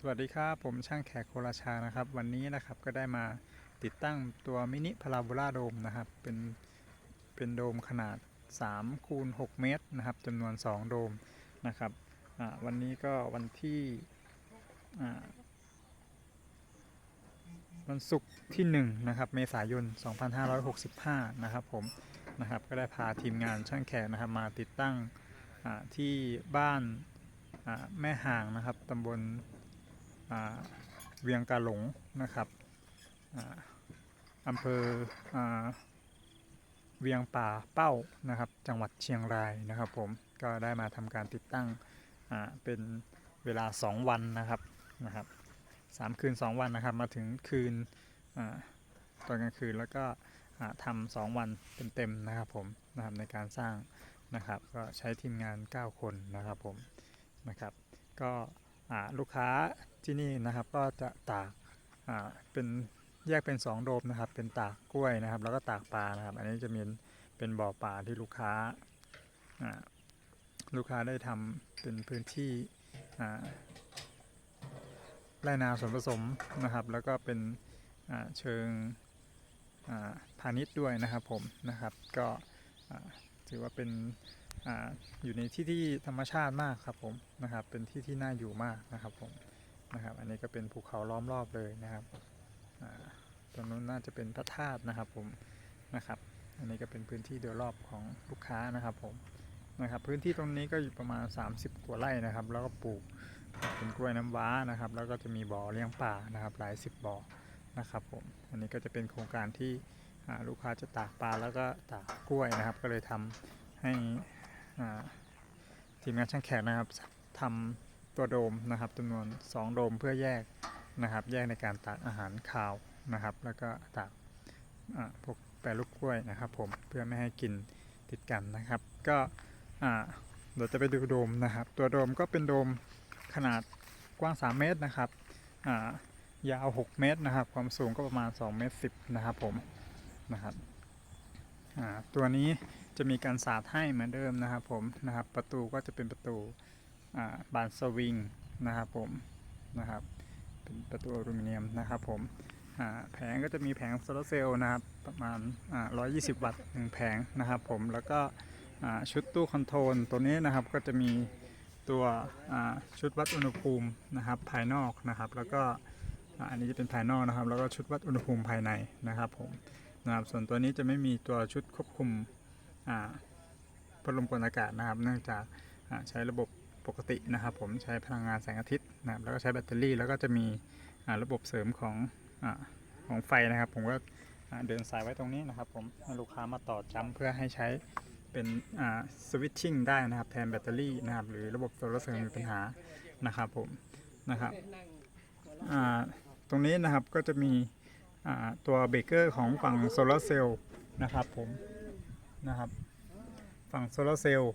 สวัสดีครับ ผมช่างแขกโคราชานะครับ วันนี้นะครับก็ได้มาติดตั้งตัวมินิพาราโบลาโดมนะครับ เป็นเป็นโดมขนาด3คูณ6เมตรนะครับจำนวน 2 โดมนะครับวันนี้ก็วันที่วันศุกร์ที่1นะครับเมษายน 2565 นะครับผมนะครับก็ได้พาทีมงานช่างแขกนะครับมาติดตั้งที่บ้านแม่ห่างนะครับตำบล เวียงกาหลงนะครับอ่าอำเภอเวียงป่าเป้านะครับ จังหวัดเชียงรายนะครับ ผมก็ได้มาทำการติดตั้งเป็นเวลา 2 วันนะครับนะครับสามคืน 2 วันนะครับ มาถึงคืนอตอนกลางคืนแล้วก็ทำสองวันเต็มๆนะครับผมนะครับในการสร้างนะครับ ก็ใช้ทีมงาน 9 คนนะครับผมนะครับ ก็ ลูกค้าที่นี่นะครับก็จะตากเป็นแยกเป็น 2 โดมนะครับ เป็นตากกล้วยนะครับ แล้วก็ตากปลานะครับ อันนี้จะมีเป็นบ่อปลาที่ลูกค้าลูกค้าได้ทำเป็นพื้นที่ไรนาส่วนผสมนะครับ แล้วก็เป็นเชิงพาณิชย์ด้วยนะครับผมนะครับ ก็ถือว่าเป็น อยู่ในที่ที่ธรรมชาติมากครับผมนะครับ เป็นที่ที่น่าอยู่มากนะครับผมนะครับ อันนี้ก็เป็นภูเขาล้อมรอบเลยนะครับตรงนู้นน่าจะเป็นพระธาตุนะครับผมนะครับ อันนี้ก็เป็นพื้นที่โดยรอบของลูกค้านะครับผมนะครับ พื้นที่ตรงนี้ก็อยู่ประมาณ 30 กว่าไร่นะครับ แล้วก็ปลูกเป็นกล้วยน้ำว้านะครับ แล้วก็จะมีบ่อเลี้ยงป่านะครับ หลายสิบบ่อนะครับผมอันนี้ก็จะเป็นโครงการที่ลูกค้าจะตากปลาแล้วก็ตากกล้วยนะครับ ก็เลยทำให้ ทีมงานช่างแขกนะครับทำตัวโดมนะครับจำนวน 2 โดมเพื่อแยกนะครับ แยกในการตากอาหารคาวนะครับ แล้วก็ตากพวกแปรรูปกล้วยนะครับ ผมเพื่อไม่ให้กินติดกันนะครับ ก็อ่าจะไปดูโดมนะครับ ตัวโดมก็เป็นโดมขนาดกว้าง 3 เมตรนะครับยาว 6 เมตรนะครับ ความสูงก็ประมาณ2เมตร10นะครับผมนะครับตัวนี้ จะมีการสาดให้เหมือนเดิมนะครับผมนะครับประตูก็จะเป็นประตูบานสวิงนะครับผมนะครับเป็นประตูอลูมิเนียมนะครับผมแผงก็จะมีแผงโซลาร์เซลล์นะครับประมาณอ่า120 วัตต์หนึ่งแผงนะครับผมแล้วก็ชุดตู้คอนโทรลตัวนี้นะครับก็จะมีตัวชุดวัดอุณหภูมินะครับภายนอกนะครับ แล้วก็อันนี้จะเป็นภายนอกนะครับ แล้วก็ชุดวัดอุณหภูมิภายในนะครับผมนะครับส่วนตัวนี้จะไม่มีตัวชุดควบคุม พัดลมกลอากาศนะครับ เนื่องจากใช้ระบบปกตินะครับ ผมใช้พลังงานแสงอาทิตย์นะครับแล้วก็ใช้แบตเตอรี่แล้วก็จะมีระบบเสริมของอของไฟนะครับ ผมก็เดินสายไว้ตรงนี้นะครับ ผมให้ลูกค้ามาต่อจัมป์เพื่อให้ใช้เป็นสวิตชิ่งได้นะครับ แทนแบตเตอรี่นะครับ หรือระบบโซลาร์เซลล์มีปัญหานะครับผมนะครับตรงนี้นะครับก็จะมีตัวเบรกเกอร์ของฝั่งโซลาร์เซลล์นะครับผม นะครับ ฝั่งโซลาร์เซลล์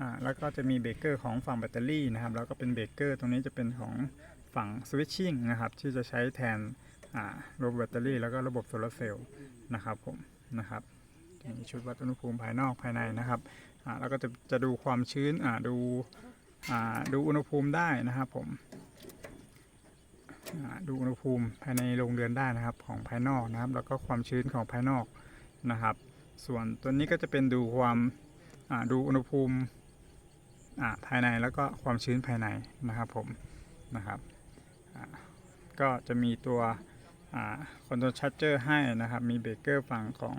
อ่าแล้วก็จะมีเบรกเกอร์ของฝั่งแบตเตอรี่นะครับ แล้วก็เป็นเบรกเกอร์ตรงนี้จะเป็นของฝั่งสวิตชิ่งนะครับที่จะใช้แทนอ่าระบบแบตเตอรี่ แล้วก็ระบบโซลาร์เซลล์นะครับผมนะครับมีชุดวัดอุณหภูมิภายนอกภายในนะครับอ่าแล้วก็จะจะดูความชื้นอ่าดูอ่าดูอุณหภูมิได้นะครับผมอ่าดูอุณหภูมิภายในโรงเรือนได้นะครับของภายนอกนะครับ แล้วก็ความชื้นของภายนอกนะครับ ส่วนตัวนี้ก็จะเป็นดูความอ่าดูอุณหภูมิอ่าภายในแล้วก็ความชื้นภายในนะครับผมนะครับอ่าก็จะมีตัวคอนโทรลชัตเจอร์ให้นะครับ มีเบรกเกอร์ฝั่งของ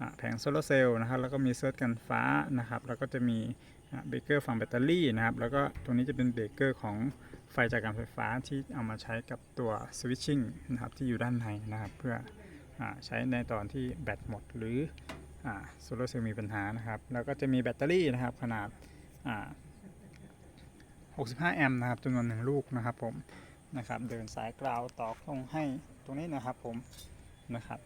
อาแผงโซลาร์เซลล์นะครับ แล้วก็มีเซิร์ชกันฟ้านะครับ แล้วก็จะมีเบรกเกอร์ฝั่งแบตเตอรี่นะครับ แล้วก็ตรงนี้จะเป็นเบรกเกอร์ของไฟจากการไฟฟ้าที่เอามาใช้กับตัวสวิตชิ่งนะครับที่อยู่ด้านในนะครับ เพื่ออาใช้ในตอนที่แบตหมดหรือ โซลาร์เซลล์มีปัญหานะครับ แล้วก็จะมีแบตเตอรี่นะครับ ขนาดอ่า65 แอมป์นะครับจำนวนหนึ่งลูกนะครับผมนะครับ เดินสายกราวต่อตรงให้ตรงนี้นะครับผมนะครับ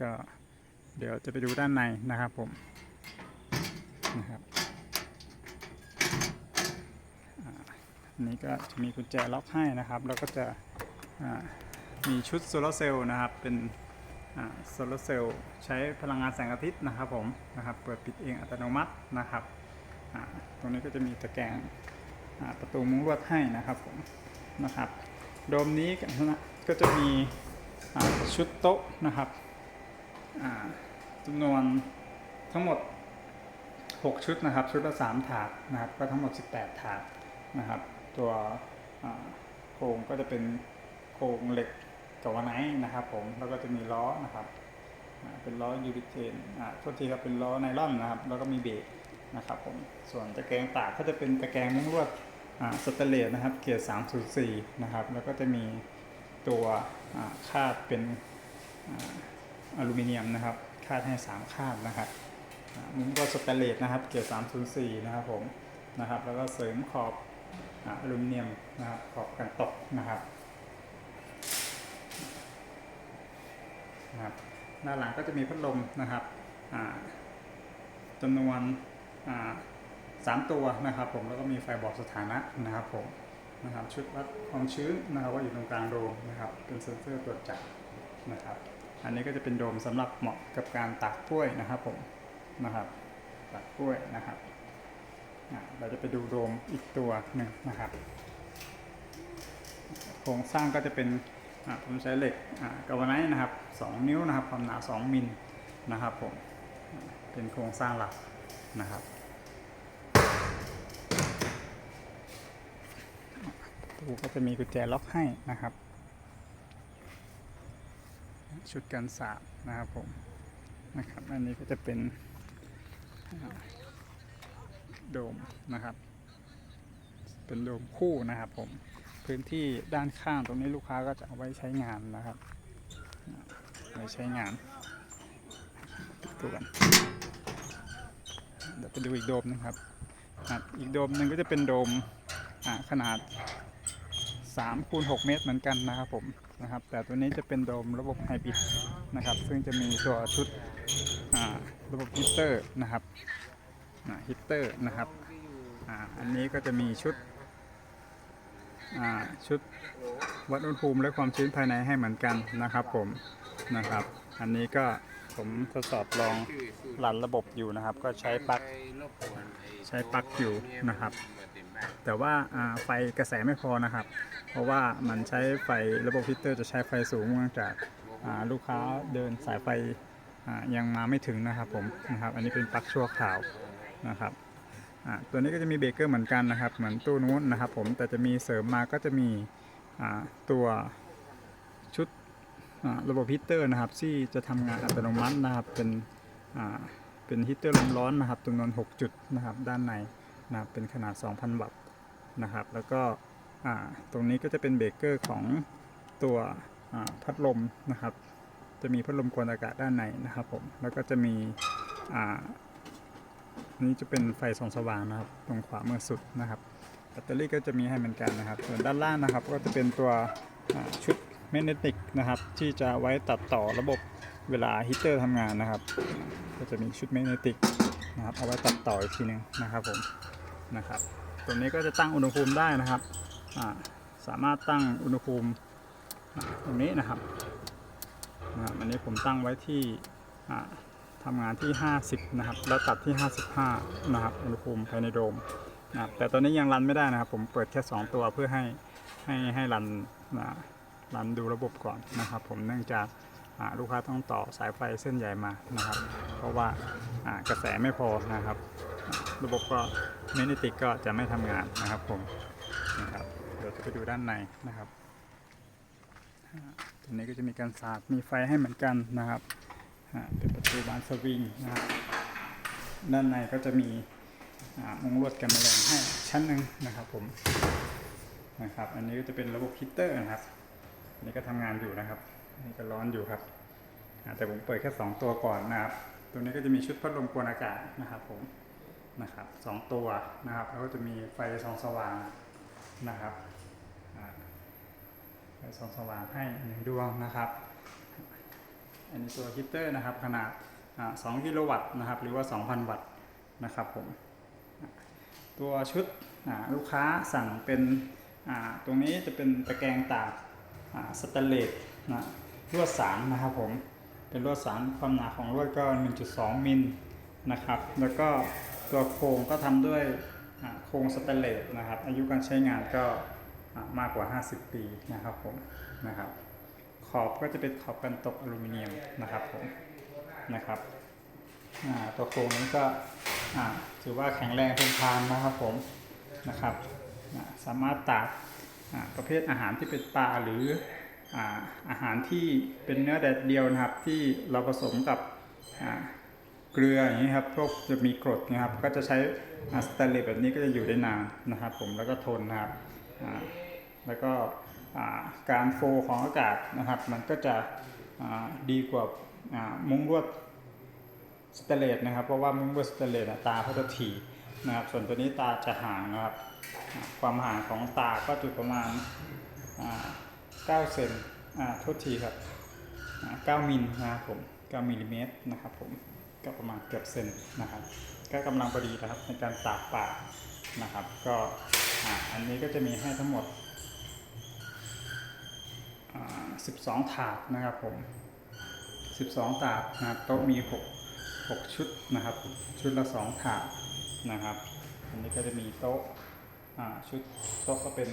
ก็เดี๋ยวจะไปดูด้านในนะครับผมนะครับอันนี้ก็จะมีกุญแจล็อกให้นะครับ แล้วก็จะมีชุดโซลาร์เซลล์นะครับเป็น โซลาร์เซลล์ใช้พลังงานแสงอาทิตย์นะครับผมนะครับเปิดปิดเองอัตโนมัตินะครับตรงนี้ก็จะมีตะแกรงประตูมุ้งลวดให้นะครับผมนะครับโดมนี้ก็จะมีชุดโต๊ะนะครับจำนวนทั้งหมด 6 ชุดนะครับ ชุดละ 3 ถาดนะครับก็ทั้งหมด 18 ถาดนะครับ ตัวโครงก็จะเป็นโครงเหล็ก กาวไนนะครับผมแล้วก็จะมีล้อนะครับเป็นล้อยูริเทนอ่าโทษทีครับเป็นล้อไนล่อนนะครับ แล้วก็มีเบรกนะครับผมส่วนตะแกรงตากก็จะเป็นตะแกรงมุ้งลวดอ่าสแตเลสนะครับเกียร์304นสี่นะครับแล้วก็จะมีตัวอ่าคาดเป็นอ่าอลูมิเนียมนะครับ คาดให้3คาดนะครับอ่ามุ้งก็สแตเลสนะครับเกียร์304นะครับผมนะครับแล้วก็เสริมขอบอ่าอลูมิเนียมนะครับขอบกันตกนะครับ นะครับด้านหลังก็จะมีพัดลมนะครับอ่าจำนวนสามตัวนะครับ ผมแล้วก็มีไฟบอกสถานะนะครับผมนะครับชุดวัดความชื้นนะครับว่าอยู่ตรงกลางโดมนะครับ เป็นเซ็นเซอร์ตรวจจับนะครับ อันนี้ก็จะเป็นโดมสำหรับเหมาะกับการตักกล้วยนะครับผมนะครับตัดกล้วยนะครับเราจะไปดูโดมอีกตัวหนึ่งนะครับโครงสร้างก็จะเป็น ผมใช้เหล็กกาวไนท์นะครับ 2 นิ้วนะครับ ความหนา 2 มิลนะครับผม เป็นโครงสร้างหลักนะครับตูก็จะมีกุญแจล็อกให้นะครับ ชุดกันสาบนะครับผมนะครับ อันนี้ก็จะเป็นโดมนะครับ เป็นโดมคู่นะครับผม พื้นที่ด้านข้างตรงนี้ลูกค้าก็จะเอาไว้ใช้งานนะครับไว้ใช้งานดตัวกันเดี๋ยวไปดูอีกโดมหนึงครับอีกโดมหนึ่งก็จะเป็นโดมขนาด3คูณ6เมตรเหมือนกันนะครับผมนะครับ แต่ตัวนี้จะเป็นโดมระบบไฮบริดนะครับ ซึ่งจะมีตัวชุดระบบฮีตเตอร์นะครับฮีตเตอร์นะครับอ,อันนี้ก็จะมีชุด ชุดวัดอุณหภูมิและความชื้นภายในให้เหมือนกันนะครับผมนะครับ อันนี้ก็ผมทดสอบลองรันระบบอยู่นะครับ ก็ใช้ปลั๊กใช้ปลั๊กอยู่นะครับ แต่ว่าไฟกระแสไม่พอนะครับ เพราะว่ามันใช้ไฟระบบฮีเตอร์จะใช้ไฟสูงเนื่องจากลูกค้าเดินสายไฟยังมาไม่ถึงนะครับผมนะครับ อันนี้เป็นปลั๊กชั่วคราวนะครับ ตัวนี้ก็จะมีเบรกเกอร์เหมือนกันนะครับ เหมือนตู้นู้นนะครับ ผมแต่จะมีเสริมมาก็จะมีตัวชุดระบบฮีตเตอร์นะครับ ที่จะทำงานอัตโนมัตินะครับเป็นเป็นฮีตเตอร์ลมร้อนนะครับจำนวน 6 จุดนะครับด้านในนะครับเป็นขนาด 2,000 วัตต์นะครับ แล้วก็ตรงนี้ก็จะเป็นเบรกเกอร์ของตัวพัดลมนะครับ จะมีพัดลมกวนอากาศด้านในนะครับผมแล้วก็จะมี นี้จะเป็นไฟส่องสว่างนะครับ ตรงขวามือสุดนะครับแบตเตอรี่ก็จะมีให้เหมือนกันนะครับ ส่วนด้านล่างนะครับ ก็จะเป็นตัวชุดแมกเนติกนะครับ ที่จะไว้ตัดต่อระบบเวลาฮีเตอร์ทำงานนะครับ ก็จะมีชุดแมกเนติกนะครับเอาไว้ตัดต่ออีกทีหนึงนะครับผมนะครับ ตัวนี้ก็จะตั้งอุณหภูมิได้นะครับสามารถตั้งอุณหภูมิตรงนี้นะครับอันนี้ผมตั้งไว้ที่ ทำงานที่ 50 นะครับ แล้วตัดที่ 55 นะครับ อุณหภูมิภายในโดมนะครับแต่ตอนนี้ยังรันไม่ได้นะครับ ผมเปิดแค่ 2 ตัวเพื่อให้ให้ให้รันอ่ารันดูระบบก่อนนะครับ ผมเนื่องจากลูกค้าต้องต่อสายไฟเส้นใหญ่มานะครับ เพราะว่ากระแสไม่พอนะครับ ระบบก็เมนิติกก็จะไม่ทำงานนะครับผมนะครับเดี๋ยวจะไปดูด้านในนะครับตรงนี้ก็จะมีการสาดมีไฟให้เหมือนกันนะครับ เป็นประตูบานสวิงนะครับด้านในก็จะมีมุงลวดกันแมลงให้ชั้นหนึ่งนะครับผมนะครับ อันนี้ก็จะเป็นระบบฮีเตอร์นะครับอันนี้ก็ทำงานอยู่นะครับอันนี้ก็ร้อนอยู่ครับแต่ผมเปิดแค่ 2 ตัวก่อนนะครับ ตัวนี้ก็จะมีชุดพัดลมกวนอากาศนะครับผมนะครับสองตัวนะครับ แล้วก็จะมีไฟสองสว่างนะครับไฟสองสว่างให้หนึ่งดวงนะครับ อันนี้ตัวฮีเตอร์นะครับขนาด 2 กิโลวัตต์นะครับหรือว่า 2,000 วัตต์นะครับผมตัวชุดลูกค้าสั่งเป็นตรงนี้จะเป็นตะแกรงตากสแตนเลสนะลวดสารนะครับผมเป็นลวดสารความหนาของลวดก็ 1.2 มิลนะครับ แล้วก็ตัวโครงก็ทำด้วยโครงสแตนเลสนะครับ อายุการใช้งานก็มากกว่า 50 ปีนะครับผมนะครับ อบก็จะเป็นขอบกันตกอลูมิเนียมนะครับผมนะครับตัวโครงนี้ก็ถือว่าแข็งแรงทนทานนะครับผมนะครับสามารถตากประเภทอาหารที่เป็นปลาหรืออาหารที่เป็นเนื้อแดดเดียวนะครับ ที่เราผสมกับเกลืออย่างนี้ครับพวกจะมีกรดนะครับ ก็จะใช้สแตนเลสแบบนี้ก็จะอยู่ได้นานนะครับ ผมแล้วก็ทนนะครับแล้วก็ การโฟของอากาศนะครับ มันก็จะดีกว่ามุ้งลวดสเตเลสนะครับ เพราะว่ามุ้งลวดสเตเลสตาเขาจะถี่นะครับ ส่วนตัวนี้ตาจะห่างนะครับ ความห่างของตาก็จะประมาณอ่า9เซนโทษทีครับอ่า9มิลนะครับผม9มิลลิเมตรนะครับผมก็ประมาณเกือบเซนนะครับ ก็กำลังพอดีนะครับในการตากปากนะครับ ก็อันนี้ก็จะมีให้ทั้งหมด 12 ถาดนะครับผม 12 ถาดนะครับโต๊ะมี 6 6 ชุดนะครับ ชุดละ 2 ถาดนะครับ อันนี้ก็จะมีโต๊ะชุดโต๊ะก็เป็น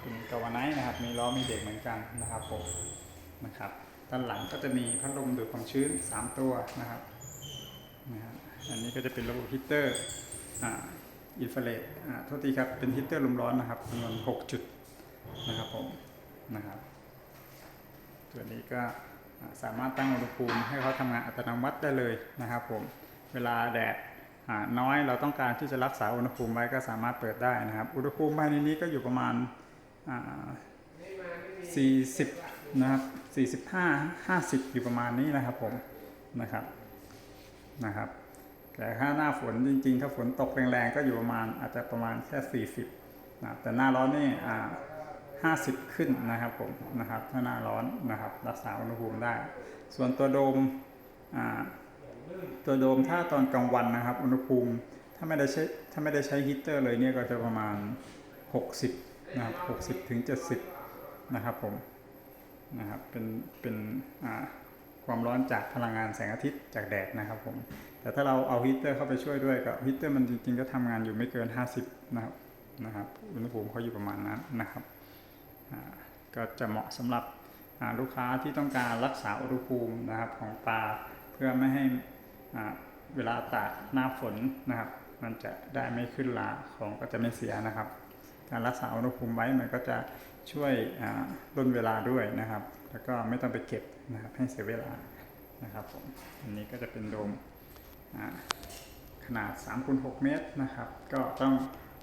เป็นกาวาไนท์นะครับ มีล้อมีเด็กเหมือนกันนะครับผมนะครับด้านหลังก็จะมีพัดลมดูดความชื้น 3 ตัวนะครับนะครับอันนี้ก็จะเป็นระบบฮีตเตอร์อินฟราเรดโทษทีครับ เป็นฮีตเตอร์ลมร้อนนะครับจำนวน6จุดนะครับผมนะครับ ตัวนี้ก็สามารถตั้งอุณหภูมิให้เขาทำงานอัตโนมัติได้เลยนะครับผม เวลาแดดน้อยเราต้องการที่จะรักษาอุณหภูมิไว้ก็สามารถเปิดได้นะครับ อุณหภูมิภายในนี้ก็อยู่ประมาณอ่า40 นะครับ 45 50 อยู่ประมาณนี้นะครับผมนะครับนะครับ แต่ถ้าหน้าฝนจริง ๆ ถ้าฝนตกแรงๆ ก็อยู่ประมาณอาจจะประมาณแค่ 40นะแต่หน้าร้อนนี่อ่า 50 ขึ้นนะครับผมนะครับถ้าหน้าร้อนนะครับรักษาอุณหภูมิได้ ส่วนตัวโดมตัวโดมถ้าตอนกลางวันนะครับ อุณหภูมิถ้าไม่ได้ใช้ถ้าไม่ได้ใช้ฮีเตอร์เลยเนี่ยก็จะประมาณ 60นะครับ60ถึง70นะครับผมนะครับเป็นเป็นความร้อนจากพลังงานแสงอาทิตย์จากแดดนะครับผมแต่ถ้าเราเอาฮีเตอร์เข้าไปช่วยด้วยก็ฮีเตอร์มันจริงๆก็ทำงานอยู่ไม่เกิน 50นะครับนะครับอุณหภูมิเขาอยู่ประมาณนั้นนะครับ ก็จะเหมาะสำหรับลูกค้าที่ต้องการรักษาอุณหภูมินะครับของปลาเพื่อไม่ให้เวลาตากหน้าฝนนะครับ มันจะได้ไม่ขึ้นลาของก็จะไม่เสียนะครับ การรักษาอุณหภูมิไว้มันก็จะช่วยอ่าลดเวลาด้วยนะครับ แล้วก็ไม่ต้องไปเก็บนะครับให้เสียเวลานะครับผมอันนี้ก็จะเป็นโดมอ่าขนาด3คูณ6เมตรนะครับ ก็ต้อง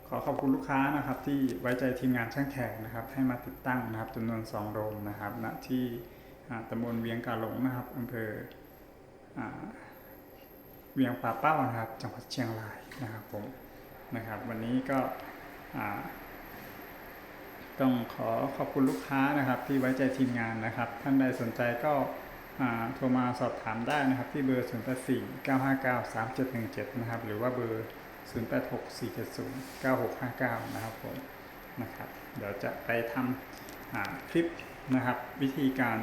ขอขอบคุณลูกค้านะครับที่ไว้ใจทีมงานช่างแขกนะครับ ให้มาติดตั้งนะครับจำนวน 2โดมนะครับณที่ตำบลเวียงกาหลงนะครับอำเภอเวียงป่าเป้านะครับ จังหวัดเชียงรายนะครับผมนะครับ วันนี้ก็ต้องขอขอบคุณลูกค้านะครับที่ไว้ใจทีมงานนะครับ ท่านใดสนใจก็โทรมาสอบถามได้นะครับ ที่เบอร์ 0 8 4 9 5 9 3 7 1 7 นะครับ หรือว่าเบอร์ 0 8 6 4 7 0 9 6 5 9 นะครับผมนะครับเดี๋ยวจะไปทำคลิปนะครับวิธีการ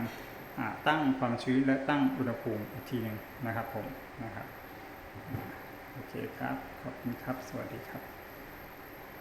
ตั้งความชื้นและตั้งอุณหภูมิอีกทีหนึ่งนะครับผมนะครับโอเคครับ ขอบคุณครับ สวัสดีครับ